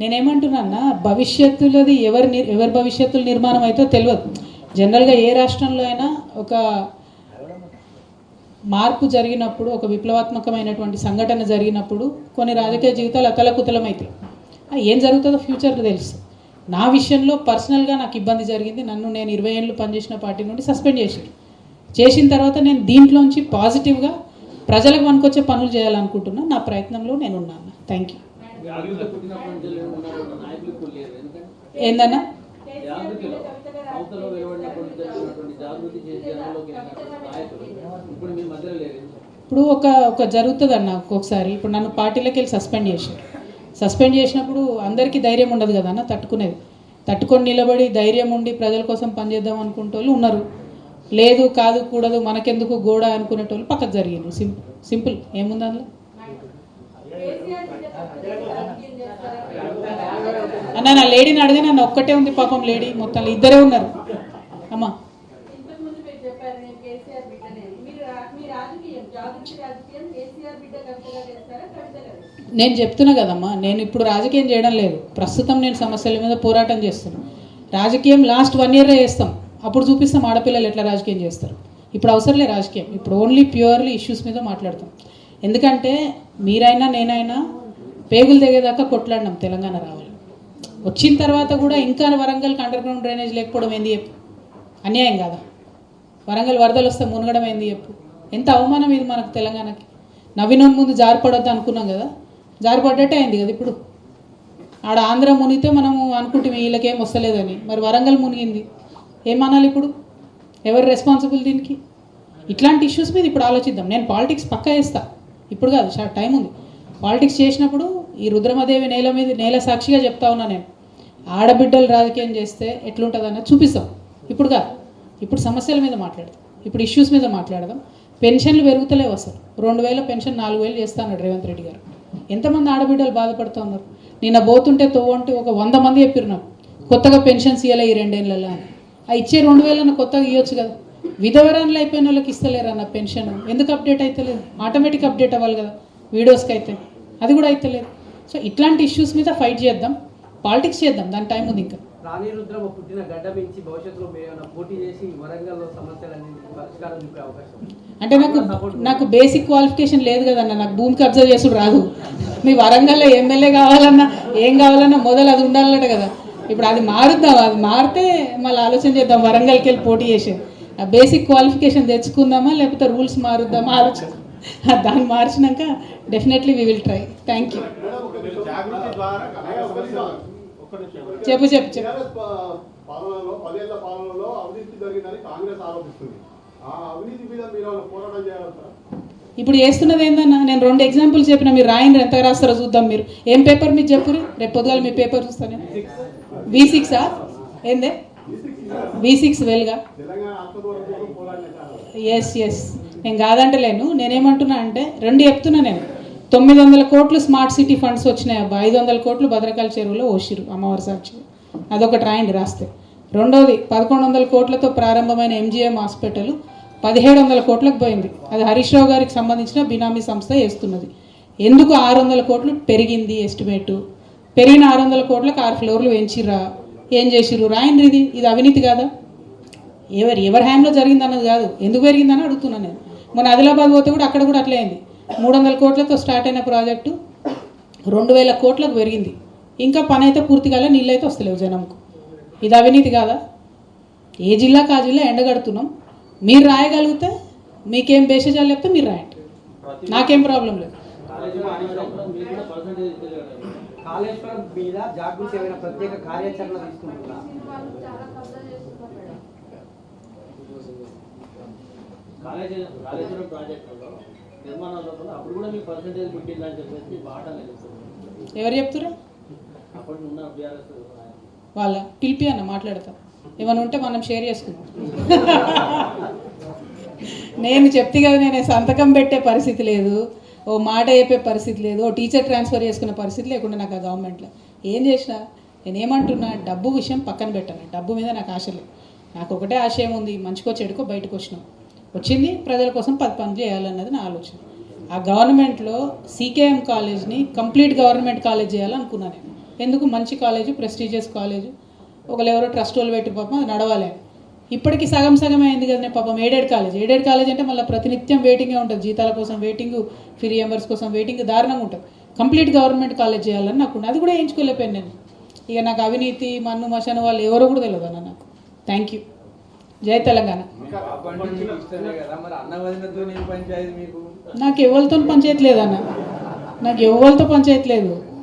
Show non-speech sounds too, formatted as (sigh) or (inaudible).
నేనేమంటున్నా భవిష్యత్తులది ఎవరి ఎవరి భవిష్యత్తుల నిర్మాణం అయితే తెలియదు జనరల్గా ఏ రాష్ట్రంలో అయినా ఒక మార్పు జరిగినప్పుడు ఒక విప్లవాత్మకమైనటువంటి సంఘటన జరిగినప్పుడు కొన్ని రాజకీయ జీవితాలు అతలకుతలమవుతాయి ఏం జరుగుతుందో ఫ్యూచర్ తెలుసు నా విషయంలో పర్సనల్గా నాకు ఇబ్బంది జరిగింది. నన్ను నేను ఇరవై ఏళ్ళు పనిచేసిన పార్టీ నుండి సస్పెండ్ చేశారు. చేసిన తర్వాత నేను దీంట్లోంచి పాజిటివ్గా ప్రజలకు మనకొచ్చే పనులు చేయాలనుకుంటున్నా. నా ప్రయత్నంలో నేను ఉన్నాను. థ్యాంక్ యూ ఏందన్నా? ఇప్పుడు ఒక ఒక జరుగుతుంది అన్న ఒక్కొక్కసారి. ఇప్పుడు నన్ను పార్టీలోకి వెళ్ళి సస్పెండ్ చేశారు. సస్పెండ్ చేసినప్పుడు అందరికీ ధైర్యం ఉండదు కదా అన్న తట్టుకునేది. తట్టుకొని నిలబడి ధైర్యం ఉండి ప్రజల కోసం పనిచేద్దాం అనుకునే వాళ్ళు ఉన్నారు. లేదు కాదు కూడదు మనకెందుకు గోడ అనుకునేటోళ్ళు పక్కకు జరిగింది సింపుల్ సింపుల్. ఏముంది అందులో? అన్న నా లేడీని అడిగా నన్ను ఒక్కటే ఉంది పాపం లేడీ మొత్తం ఇద్దరే ఉన్నారు. అమ్మా. నేను చెప్తున్నా కదమ్మా నేను ఇప్పుడు రాజకీయం చేయడం లేదు. ప్రస్తుతం నేను సమస్యల మీద పోరాటం చేస్తున్నాను రాజకీయం లాస్ట్ వన్ ఇయర్లో చేస్తాం. అప్పుడు చూపిస్తాం ఆడపిల్లలు ఎట్లా రాజకీయం చేస్తారు. ఇప్పుడు అవసరం లే రాజకీయం. ఇప్పుడు ఓన్లీ ప్యూర్లీ ఇష్యూస్ మీద మాట్లాడతాం. ఎందుకంటే మీరైనా నేనైనా పేగులు తెగేదాకా కొట్లాడినాం తెలంగాణ రావాలి వచ్చిన తర్వాత కూడా ఇంకా వరంగల్కి అండర్ గ్రౌండ్ డ్రైనేజ్ లేకపోవడం ఏంది చెప్పు? అన్యాయం కాదా? వరంగల్ వరదలు వస్తే మునగడం ఏంది చెప్పు? ఎంత అవమానం ఇది మనకు తెలంగాణకి? నవ్విన ముందు జారిపడొద్దు అనుకున్నాం కదా? జారిపడ్డట్టే అయింది కదా ఇప్పుడు? ఆడ ఆంధ్ర మునిగితే మనము అనుకుంటే వీళ్ళకేం వస్తలేదని. మరి వరంగల్ మునిగింది. ఏమనాలి ఇప్పుడు? ఎవరు రెస్పాన్సిబుల్ దీనికి? ఇట్లాంటి ఇష్యూస్ మీద ఇప్పుడు ఆలోచిద్దాం. నేను పాలిటిక్స్ పక్కా వేస్తా ఇప్పుడు కాదు షార్ట్ టైం ఉంది. పాలిటిక్స్ చేసినప్పుడు ఈ రుద్రమదేవి నేల మీద నేల సాక్షిగా చెప్తా ఉన్నా నేను. ఆడబిడ్డలు రాజకీయం చేస్తే ఎట్లుంటుంది అన్నది చూపిస్తాం. ఇప్పుడు కాదు ఇప్పుడు సమస్యల మీద మాట్లాడదాం. ఇప్పుడు ఇష్యూస్ మీద మాట్లాడదాం. పెన్షన్లు పెరుగుతలేవు అసలు. రెండు వేల పెన్షన్ నాలుగు వేలు చేస్తాను రేవంత్ రెడ్డి గారు. ఎంతమంది ఆడబిడ్డలు బాధపడుతూ ఉన్నారు? నిన్న పోతుంటే తోవంటే ఒక వంద మంది చెప్పారు నాకు. కొత్తగా పెన్షన్స్ ఇవ్వలే ఈ రెండేళ్ళలో అని. ఆ ఇచ్చే రెండు వేలన్న కొత్తగా ఇవ్వచ్చు కదా. విధవరాన్లు అయిపోయిన వాళ్ళకి ఇస్తలేరు అన్న పెన్షన్? ఎందుకు అప్డేట్ అవుతలేదు ఆటోమేటిక్ అప్డేట్ అవ్వాలి కదా వీడియోస్కి అయితే. అది కూడా అవుతలేదు సో ఇట్లాంటి ఇష్యూస్ మీద ఫైట్ చేద్దాం పాలిటిక్స్ చేద్దాం దాని టైం ఉంది ఇంకా. రాణి రుద్రమ పుట్టిన గడ్డ పెంచి భవిష్యత్తులో మీరు ఏమైనా పోటీ చేసి వరంగల్లో సమస్యలన్నీ పరిష్కారం చూపే అవకాశం ఉంది. అంటే నాకు నాకు బేసిక్ క్వాలిఫికేషన్ లేదు కదన్న నాకు భూమి కబ్జా చేసుడు రాదు. మీ వరంగల్లో ఎమ్మెల్యే కావాలన్నా ఏం కావాలన్నా మొదలు అది ఉండాలట కదా. ఇప్పుడు అది మారుద్దాం అది మారితే మళ్ళీ ఆలోచన చేద్దాం వరంగల్కి వెళ్ళి పోటీ చేసేది బేసిక్ క్వాలిఫికేషన్ తెచ్చుకుందామా లేకపోతే రూల్స్ మారుద్దామా? ఆలోచన. దాన్ని మార్చినాక definitely we will try thank you చెప్పు చెప్పు చెప్పు. ఇప్పుడు వేస్తున్నది ఏందన్నా? నేను రెండు ఎగ్జాంపుల్ చెప్పిన మీరు రాయండి ఎంత రాస్తారో చూద్దాం మీరు. ఏం పేపర్ మీరు చెప్పురు రేపు పొద్దుగాల మీ పేపర్ చూస్తాను వి సిక్సా ఏందే? వి సిక్స్ వెల్గా ఎస్ ఎస్ నేను కాదంటలేను. నేనేమంటున్నా అంటే రెండు చెప్తున్నా నేను. తొమ్మిది వందల కోట్లు స్మార్ట్ సిటీ ఫండ్స్ వచ్చినాయి అబ్బా. ఐదు వందల కోట్లు భద్రకాళి చెరువులో ఓషిరు అమ్మవారి సాక్షి అదొకటి రాయండి రాస్తే. రెండోది పదకొండు వందల కోట్లతో ప్రారంభమైన ఎంజిఎం హాస్పిటల్ పదిహేడు వందల కోట్లకు పోయింది. అది హరీష్ రావు గారికి సంబంధించిన బినామీ సంస్థ చేస్తున్నది. ఎందుకు ఆరు వందల కోట్లు పెరిగింది ఎస్టిమేటు? పెరిగిన ఆరు వందల కోట్లకు ఆరు ఫ్లోర్లు పెంచిర్రా ఏం చేసిర్రు? రాయండి ఇది ఇది అవినీతి కాదా? ఎవరు ఎవరి హ్యాండ్లో జరిగింది అన్నది కాదు. ఎందుకు పెరిగిందని అడుగుతున్నాను నేను. మొన్న ఆదిలాబాద్ పోతే కూడా అక్కడ కూడా అట్లే అయింది. మూడు వందల కోట్లతో స్టార్ట్ అయిన ప్రాజెక్టు రెండు వేల కోట్లకు పెరిగింది. ఇంకా పని అయితే పూర్తి కాలే నీళ్ళు అయితే వస్తలేవు జనంకు. ఇది అవినీతి కాదా? ఏ జిల్లాకు ఆ జిల్లా ఎండగడుతున్నాం? మీరు రాయగలిగితే మీకేం బేషజాలు చెప్తే మీరు రాయండి. నాకేం ప్రాబ్లం లేదు. కాళేశ్వరం మీద జాగృతి ఏమైనా ప్రత్యేక కార్యాచరణ తీసుకుంటున్నా కాళేశ్వరం ప్రాజెక్టులో అప్పుడు కూడా పర్సంటేజ్ పుట్టిందని చెప్పేసి బాటలు ఎవరు చెప్తురా అప్పటి ఉన్న బీఆర్ఎస్ వాళ్ళ పిలిపి అన్న మాట్లాడతాం. ఏమైనా ఉంటే మనం షేర్ చేసుకుందాం. (laughs) నేను చెప్తే కదా నేను సంతకం పెట్టే పరిస్థితి లేదు. ఓ మాట చెప్పే పరిస్థితి లేదు ఓ టీచర్ ట్రాన్స్ఫర్ చేసుకునే పరిస్థితి లేకుండా నాకు ఆ గవర్నమెంట్లో. ఏం చేసినా? నేను ఏమంటున్నా డబ్బు విషయం పక్కన పెట్టాను. డబ్బు మీద నాకు ఆశ లేదు. నాకు ఒకటే ఆశయం ఉంది మంచికో చెడుకో బయటకు వచ్చినాం. వచ్చింది ప్రజల కోసం పది పనులు చేయాలన్నది నా ఆలోచన. ఆ గవర్నమెంట్లో సీకేఎం కాలేజ్ని కంప్లీట్ గవర్నమెంట్ కాలేజ్ చేయాలనుకున్నాను నేను. ఎందుకు? మంచి కాలేజ్ ప్రెస్టీజియస్ కాలేజ్. ఒకళ్ళు ఎవరో ట్రస్ట్ వాళ్ళు పెట్టి పాపం అది నడవాలి. ఇప్పటికి సగం సగం అయింది కదా పాపం. ఎయిడెడ్ కాలేజ్ ఎయిడెడ్ కాలేజ్ అంటే మళ్ళీ ప్రతినిత్యం వెయిటింగే ఉంటుంది. జీతాల కోసం వెయిటింగ్ ఫీ ఎంబర్స్ కోసం వెయిటింగ్ దారుణంగా ఉంటుంది. కంప్లీట్ గవర్నమెంట్ కాలేజ్ చేయాలని నాకు. అది కూడా వేయించుకోలేకపోయాను నేను. ఇక నాకు అవినీతి మన్ను మశాను వాళ్ళు ఎవరో కూడా తెలియదు అన్న నాకు. థ్యాంక్ యూ జై తెలంగాణ. నాకు ఎవరితో పంచాయతీ లేదన్న నాకు ఎవరితో పంచాయతీ లేదు.